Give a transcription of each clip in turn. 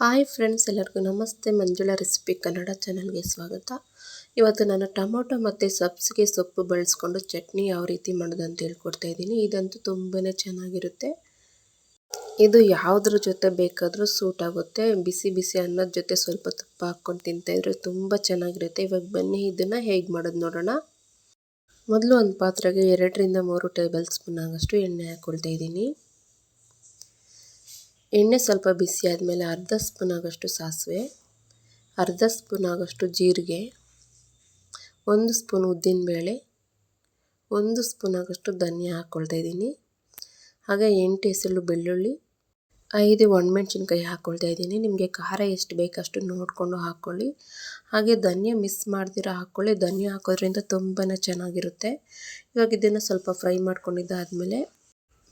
Hi friends, ಎಲ್ಲರಿಗೂ ನಮಸ್ತೆ. Manjula recipe Kannada ಚಾನಲ್ಗೆ ಸ್ವಾಗತ. ಇವತ್ತು ನಾನು ಟೊಮೊಟೊ ಮತ್ತು ಸಬ್ಸಿಗೆ ಸೊಪ್ಪು ಬಳಸ್ಕೊಂಡು ಚಟ್ನಿ ಯಾವ ರೀತಿ ಮಾಡೋದು ಅಂತ ಹೇಳ್ಕೊಡ್ತಾ ಇದ್ದೀನಿ. ಇದಂತೂ ತುಂಬಾ ಚೆನ್ನಾಗಿರುತ್ತೆ. ಇದು ಯಾವುದ್ರ ಜೊತೆ ಬೇಕಾದರೂ ಸೂಟ್ ಆಗುತ್ತೆ. ಬಿಸಿ ಬಿಸಿ ಅನ್ನದ ಜೊತೆ ಸ್ವಲ್ಪ ತುಪ್ಪ ಹಾಕ್ಕೊಂಡು ತಿಂತಾಯಿದ್ರೆ ತುಂಬ ಚೆನ್ನಾಗಿರುತ್ತೆ. ಇವಾಗ ಬನ್ನಿ, ಇದನ್ನು ಹೇಗೆ ಮಾಡೋದು ನೋಡೋಣ. ಮೊದಲು ಒಂದು ಪಾತ್ರೆಗೆ ಎರಡರಿಂದ ಮೂರು ಟೇಬಲ್ ಸ್ಪೂನ್ ಆಗೋಷ್ಟು ಎಣ್ಣೆ ಹಾಕ್ಕೊಳ್ತಾ ಇದ್ದೀನಿ. ಎಣ್ಣೆ ಸ್ವಲ್ಪ ಬಿಸಿ ಆದಮೇಲೆ ಅರ್ಧ ಸ್ಪೂನ್ ಆಗೋಷ್ಟು ಸಾಸಿವೆ, ಅರ್ಧ ಸ್ಪೂನ್ ಆಗೋಷ್ಟು ಜೀರಿಗೆ, ಒಂದು ಸ್ಪೂನ್ ಉದ್ದಿನಬೇಳೆ ಒಂದು ಸ್ಪೂನ್ ಆಗೋಷ್ಟು ಧನಿಯಾ ಹಾಕ್ಕೊಳ್ತಾ ಇದ್ದೀನಿ. ಹಾಗೆ ಎಂಟು ಹೆಸಳು ಬೆಳ್ಳುಳ್ಳಿ, ಐದು ಒಣಮೆಣ್ಸಿನ್ಕಾಯಿ ಹಾಕ್ಕೊಳ್ತಾ ಇದ್ದೀನಿ. ನಿಮಗೆ ಖಾರ ಎಷ್ಟು ಬೇಕಷ್ಟು ನೋಡಿಕೊಂಡು ಹಾಕ್ಕೊಳ್ಳಿ ಹಾಗೆ ಧನಿಯಾ ಮಿಸ್ ಮಾಡ್ದಿರ ಹಾಕ್ಕೊಳ್ಳಿ ಧನಿಯಾ ಹಾಕೋದ್ರಿಂದ ತುಂಬಾ ಚೆನ್ನಾಗಿರುತ್ತೆ. ಇವಾಗ ಇದನ್ನು ಸ್ವಲ್ಪ ಫ್ರೈ ಮಾಡ್ಕೊಂಡಿದ್ದಾದಮೇಲೆ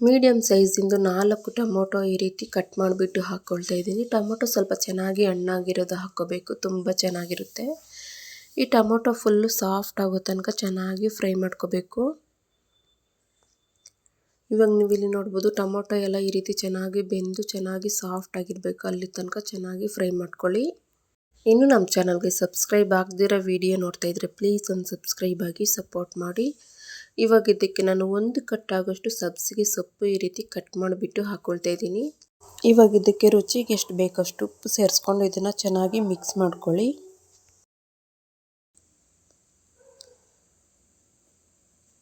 ಮೀಡಿಯಮ್ ಸೈಜಿಂದು ನಾಲ್ಕು ಟೊಮೊಟೊ ಈ ರೀತಿ ಕಟ್ ಮಾಡಿಬಿಟ್ಟು ಹಾಕ್ಕೊಳ್ತಾ ಇದ್ದೀನಿ. ಟೊಮೊಟೊ ಸ್ವಲ್ಪ ಚೆನ್ನಾಗಿ ಹಣ್ಣಾಗಿರೋದು ಹಾಕ್ಕೋಬೇಕು, ತುಂಬ ಚೆನ್ನಾಗಿರುತ್ತೆ. ಈ ಟೊಮೊಟೊ ಫುಲ್ಲು ಸಾಫ್ಟ್ ಆಗೋ ತನಕ ಚೆನ್ನಾಗಿ ಫ್ರೈ ಮಾಡ್ಕೋಬೇಕು. ಇವಾಗ ನೀವು ಇಲ್ಲಿ ನೋಡ್ಬೋದು ಟೊಮೊಟೊ ಎಲ್ಲ ಈ ರೀತಿ ಚೆನ್ನಾಗಿ ಬೆಂದು ಚೆನ್ನಾಗಿ ಸಾಫ್ಟ್ ಆಗಿರಬೇಕು, ಅಲ್ಲಿ ತನಕ ಚೆನ್ನಾಗಿ ಫ್ರೈ ಮಾಡ್ಕೊಳ್ಳಿ. ಇನ್ನು ನಮ್ಮ ಚಾನಲ್ಗೆ ಸಬ್ಸ್ಕ್ರೈಬ್ ಆಗದಿರೋ ವಿಡಿಯೋ ನೋಡ್ತಾ ಇದ್ರೆ ಪ್ಲೀಸ್ ಒಂದು ಸಬ್ಸ್ಕ್ರೈಬ್ ಆಗಿ ಸಪೋರ್ಟ್ ಮಾಡಿ. ಇವಾಗ ಇದಕ್ಕೆ ನಾನು ಒಂದು ಕಟ್ಟಾಗೋಷ್ಟು ಸಬ್ಸಿಗೆ ಸೊಪ್ಪು ಈ ರೀತಿ ಕಟ್ ಮಾಡಿಬಿಟ್ಟು ಹಾಕ್ಕೊಳ್ತಾ ಇದ್ದೀನಿ. ಇವಾಗ ಇದಕ್ಕೆ ರುಚಿಗೆ ಎಷ್ಟು ಬೇಕಷ್ಟು ಉಪ್ಪು ಸೇರಿಸ್ಕೊಂಡು ಇದನ್ನು ಚೆನ್ನಾಗಿ ಮಿಕ್ಸ್ ಮಾಡ್ಕೊಳ್ಳಿ.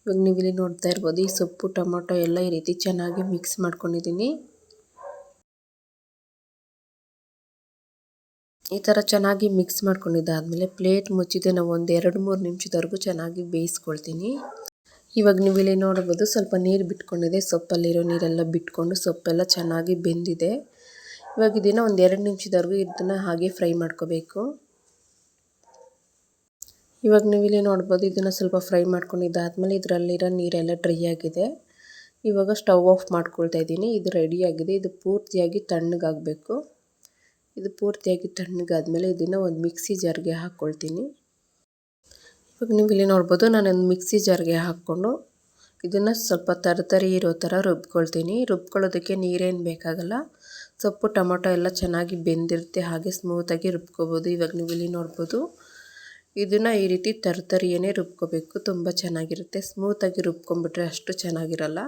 ಇವಾಗ ನೀವು ಇಲ್ಲಿ ನೋಡ್ತಾ ಇರ್ಬೋದು ಈ ಸೊಪ್ಪು, ಟೊಮೊಟೊ ಎಲ್ಲ ಈ ರೀತಿ ಚೆನ್ನಾಗಿ ಮಿಕ್ಸ್ ಮಾಡ್ಕೊಂಡಿದ್ದೀನಿ. ಈ ಥರ ಚೆನ್ನಾಗಿ ಮಿಕ್ಸ್ ಮಾಡ್ಕೊಂಡಿದ್ದಾದಮೇಲೆ ಪ್ಲೇಟ್ ಮುಚ್ಚಿದೆ. ನಾವು ಒಂದು ಎರಡು ಮೂರು ನಿಮಿಷದವರೆಗೂ ಚೆನ್ನಾಗಿ ಬೇಯಿಸ್ಕೊಳ್ತೀನಿ. ಇವಾಗ ನೀವು ಇಲ್ಲಿ ನೋಡ್ಬೋದು ಸ್ವಲ್ಪ ನೀರು ಬಿಟ್ಕೊಂಡಿದೆ, ಸೊಪ್ಪಲ್ಲಿರೋ ನೀರೆಲ್ಲ ಬಿಟ್ಕೊಂಡು ಸೊಪ್ಪೆಲ್ಲ ಚೆನ್ನಾಗಿ ಬೆಂದಿದೆ. ಇವಾಗ ಇದನ್ನು ಒಂದು ಎರಡು ನಿಮಿಷದವರೆಗೂ ಇದನ್ನು ಹಾಗೆ ಫ್ರೈ ಮಾಡ್ಕೋಬೇಕು. ಇವಾಗ ನೀವು ಇಲ್ಲಿ ನೋಡ್ಬೋದು ಇದನ್ನು ಸ್ವಲ್ಪ ಫ್ರೈ ಮಾಡ್ಕೊಂಡಿದ್ದಾದಮೇಲೆ ಇದರಲ್ಲಿರೋ ನೀರೆಲ್ಲ ಡ್ರೈ ಆಗಿದೆ. ಇವಾಗ ಸ್ಟವ್ ಆಫ್ ಮಾಡ್ಕೊಳ್ತಾ ಇದ್ದೀನಿ. ಇದು ರೆಡಿಯಾಗಿದೆ ಇದು ಪೂರ್ತಿಯಾಗಿ ತಣ್ಣಗಾಗಬೇಕು. ಇದು ಪೂರ್ತಿಯಾಗಿ ತಣ್ಣಗಾದ್ಮೇಲೆ ಇದನ್ನು ಒಂದು ಮಿಕ್ಸಿ ಜಾರ್ಗೆ ಹಾಕ್ಕೊಳ್ತೀನಿ ಇವಾಗ ನೀವು ಇಲ್ಲಿ ನೋಡ್ಬೋದು, ನಾನೊಂದು ಮಿಕ್ಸಿ ಜಾರ್ಗೆ ಹಾಕ್ಕೊಂಡು ಇದನ್ನು ಸ್ವಲ್ಪ ತರತರಿ ಇರೋ ಥರ ರುಬ್ಕೊಳ್ತೀನಿ. ರುಬ್ಕೊಳ್ಳೋದಕ್ಕೆ ನೀರೇನು ಬೇಕಾಗಲ್ಲ. ಸೊಪ್ಪು, ಟೊಮೊಟೊ ಎಲ್ಲ ಚೆನ್ನಾಗಿ ಬೆಂದಿರುತ್ತೆ, ಹಾಗೆ ಸ್ಮೂತಾಗಿ ರುಬ್ಕೋಬೋದು. ಇವಾಗ ನೀವು ಇಲ್ಲಿ ನೋಡ್ಬೋದು, ಇದನ್ನು ಈ ರೀತಿ ತರತರಿಯೇ ರುಬ್ಕೋಬೇಕು. ತುಂಬ ಚೆನ್ನಾಗಿರುತ್ತೆ. ಸ್ಮೂತಾಗಿ ರುಬ್ಕೊಂಬಿಟ್ರೆ ಅಷ್ಟು ಚೆನ್ನಾಗಿರಲ್ಲ.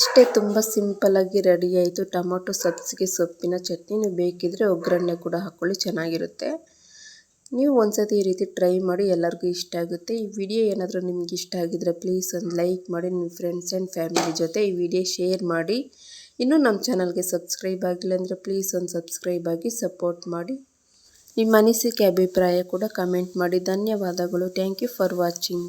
ಇಷ್ಟೇ ತುಂಬ ಸಿಂಪಲ್ಲಾಗಿ ರೆಡಿ ಆಯಿತು. ಟೊಮೊಟೊ ಸಬ್ಸಿಗೆ ಸೊಪ್ಪಿನ ಚಟ್ನಿ. ನೀವು ಬೇಕಿದ್ದರೆ ಒಗ್ಗರಣೆ ಕೂಡ ಹಾಕ್ಕೊಳ್ಳಿ, ಚೆನ್ನಾಗಿರುತ್ತೆ. ನೀವು ಒಂದ್ಸತಿ ಈ ರೀತಿ ಟ್ರೈ ಮಾಡಿ ಎಲ್ಲರಿಗೂ ಇಷ್ಟ ಆಗುತ್ತೆ. ಈ ವಿಡಿಯೋ ಏನಾದರೂ ನಿಮ್ಗೆ ಇಷ್ಟ ಆಗಿದ್ರೆ ಪ್ಲೀಸ್ ಒಂದು ಲೈಕ್ ಮಾಡಿ, ನಿಮ್ಮ ಫ್ರೆಂಡ್ಸ್ ಆ್ಯಂಡ್ ಫ್ಯಾಮಿಲಿ ಜೊತೆ ಈ ವಿಡಿಯೋ ಶೇರ್ ಮಾಡಿ. ಇನ್ನೂ ನಮ್ಮ ಚಾನಲ್ಗೆ ಸಬ್ಸ್ಕ್ರೈಬ್ ಆಗಿಲ್ಲ ಅಂದರೆ ಪ್ಲೀಸ್ ಒಂದು ಸಬ್ಸ್ಕ್ರೈಬ್ ಆಗಿ ಸಪೋರ್ಟ್ ಮಾಡಿ. ನಿಮ್ಮ ಅನಿಸಿಕೆ, ಅಭಿಪ್ರಾಯ ಕೂಡ ಕಮೆಂಟ್ ಮಾಡಿ. ಧನ್ಯವಾದಗಳು. Thank you for watching.